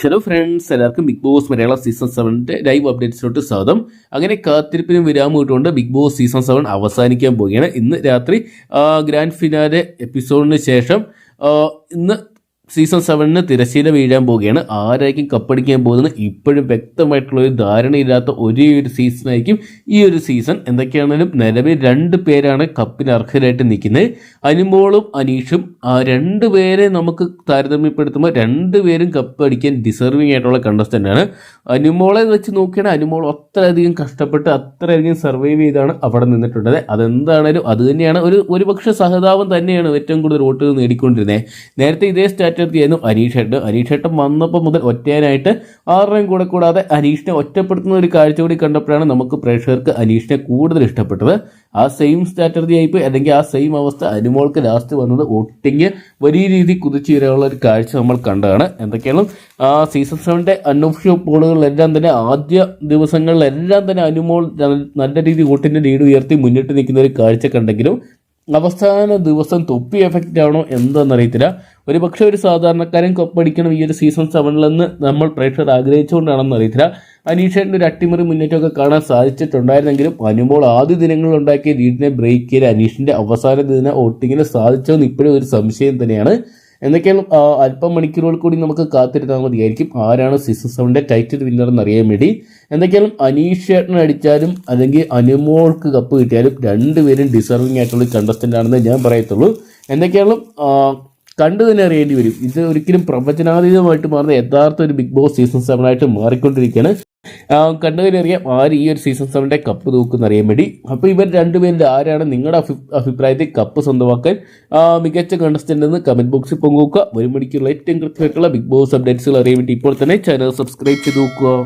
Hello friends എല്ലാവർക്കും big boss Malayalam season സെവന്റെ live അപ്ഡേറ്റ്സിലോട്ട് സ്വാഗതം. അങ്ങനെ കാത്തിരിപ്പിന് വിരാമം ഇട്ടുകൊണ്ട് ബിഗ് ബോസ് സീസൺ സെവൻ അവസാനിക്കാൻ പോവുകയാണ്. ഇന്ന് രാത്രി ഗ്രാൻഡ് ഫിനാലെ എപ്പിസോഡിന് ശേഷം ഇന്ന് സീസൺ സെവനിന് തിരശ്ശീല വീഴാൻ പോവുകയാണ്. ആരായിരിക്കും കപ്പടിക്കാൻ പോകുന്നത്? ഇപ്പോഴും വ്യക്തമായിട്ടുള്ള ഒരു ധാരണയില്ലാത്ത ഒരേ ഒരു സീസണായിരിക്കും ഈ ഒരു സീസൺ എന്തൊക്കെയാണെങ്കിലും നിലവിൽ രണ്ട് പേരാണ് കപ്പിന് അർഹരായിട്ട് നിൽക്കുന്നത്. അനുമോളും അനീഷും ആ രണ്ട് പേരെ നമുക്ക് താരതമ്യപ്പെടുത്തുമ്പോൾ രണ്ട് പേരും കപ്പ് അടിക്കാൻ ഡിസർവിങ് ആയിട്ടുള്ള കണ്ടസ്റ്റന്റാണ് അനുമോളെ വെച്ച് നോക്കിയാണെങ്കിൽ അനുമോൾ അത്രയധികം കഷ്ടപ്പെട്ട് അത്രയധികം സർവൈവ് ചെയ്താണ് അവിടെ നിന്നിട്ടുള്ളത്. അതെന്താണേലും അത് തന്നെയാണ്. ഒരു ഒരുപക്ഷെ സഹതാപം തന്നെയാണ് ഏറ്റവും കൂടുതൽ വോട്ടുകൾ നേടിക്കൊണ്ടിരുന്നത്. നേരത്തെ ഇതേ സ്ട്രാറ്റജി ആയിരുന്നു അനീഷ് അനീഷേട്ടൻ വന്നപ്പോൾ മുതൽ ഒറ്റയനായിട്ട് ആരുടെയും കൂടെ കൂടാതെ അനീഷിനെ ഒറ്റപ്പെടുത്തുന്ന ഒരു കാഴ്ച കൂടി കണ്ടപ്പോഴാണ് നമുക്ക് പ്രേക്ഷകർക്ക് അനീഷിനെ കൂടുതൽ ഇഷ്ടപ്പെട്ടത്. ആ സെയിം സ്ട്രാറ്റജി ആയിപ്പോയി. അല്ലെങ്കിൽ ആ സെയിം അവസ്ഥ അനുമോൾക്ക് ലാസ്റ്റ് വന്നത് ഒട്ടിങ് വലിയ രീതിയിൽ കുതിച്ചു വരാനുള്ള ഒരു കാഴ്ച നമ്മൾ കണ്ടതാണ്. എന്തൊക്കെയാണ്? ആ സീസൺ സെവന്റെ അൺഒഫീഷ്യൽ പോളുകളിലെല്ലാം തന്നെ ആദ്യ ദിവസങ്ങളിലെല്ലാം തന്നെ അനുമോൾ നല്ല- നല്ല രീതിയിൽ വോട്ടിന്റെ ലീഡ് ഉയർത്തി മുന്നിട്ട് നിൽക്കുന്ന ഒരു കാഴ്ച കണ്ടെങ്കിലും അവസാന ദിവസം തൊപ്പി എഫക്റ്റ് ആണോ എന്താണെന്നറിയത്തില്ല. ഒരു പക്ഷേ ഒരു സാധാരണക്കാരൻ കൊപ്പടിക്കണം ഈ ഒരു സീസൺ സെവനിലെന്ന് നമ്മൾ പ്രേക്ഷകർ ആഗ്രഹിച്ചുകൊണ്ടാണെന്ന് അറിയത്തില്ല. അനീഷേന്റെ ഒരു അട്ടിമറി മുന്നേറ്റമൊക്കെ കാണാൻ സാധിച്ചിട്ടുണ്ടായിരുന്നെങ്കിലും അനുമോൾ ആദ്യ ദിനങ്ങളിൽ ഉണ്ടാക്കിയ ലീഡിനെ ബ്രേക്ക് ചെയ്ത് അനീഷിന്റെ അവസാന ദിന വോട്ടിങ്ങിന് സാധിച്ചതെന്ന് ഇപ്പോഴും ഒരു സംശയം തന്നെയാണ്. എന്തൊക്കെയാണ് അല്പം മണിക്കൂറുകൾ കൂടി നമുക്ക് കാത്തിരുന്നാൽ മതിയായിരിക്കും ആരാണ് സീസൺ സെവന്റെ ടൈറ്റിൽ വിന്നർ എന്ന് അറിയാൻ വേണ്ടി. എന്തൊക്കെയാണ് അനീഷ് ചേട്ടൻ അടിച്ചാലും അല്ലെങ്കിൽ അനുമോൾക്ക് കപ്പ് കിട്ടിയാലും രണ്ടുപേരും ഡിസർവിങ് ആയിട്ടുള്ള കണ്ടസ്റ്റന്റ് ആണെന്ന് ഞാൻ പറയത്തുള്ളൂ. എന്തൊക്കെയാണ് കണ്ടു തന്നെ അറിയേണ്ടി വരും. ഇത് ഒരിക്കലും പ്രവചനാതീതമായിട്ട് മാറുന്ന യഥാർത്ഥ ഒരു ബിഗ് ബോസ് സീസൺ സെവൻ ആയിട്ട് മാറിക്കൊണ്ടിരിക്കുകയാണ്. കണ്ടു ആര് ഈ ഒരു സീസൺ സെവന്റെ കപ്പ് തൂക്കുന്ന അറിയാൻ വേണ്ടി. അപ്പോൾ ഇവർ രണ്ടുപേരിൽ ആരാണ് നിങ്ങളുടെ അഭി അഭിപ്രായത്തിൽ കപ്പ് സ്വന്തമാക്കാൻ മികച്ച കണ്ടസ്റ്റന്റ് എന്ന് കമന്റ് ബോക്സിൽ പങ്കുവെക്കുക. ഒരു മണിക്കുള്ള ഏറ്റവും കൃത്യമായിട്ടുള്ള ബിഗ് ബോസ് അപ്ഡേറ്റ്സുകൾ അറിയാൻ വേണ്ടി ഇപ്പോൾ തന്നെ ചാനൽ സബ്സ്ക്രൈബ് ചെയ്ത് നോക്കുക.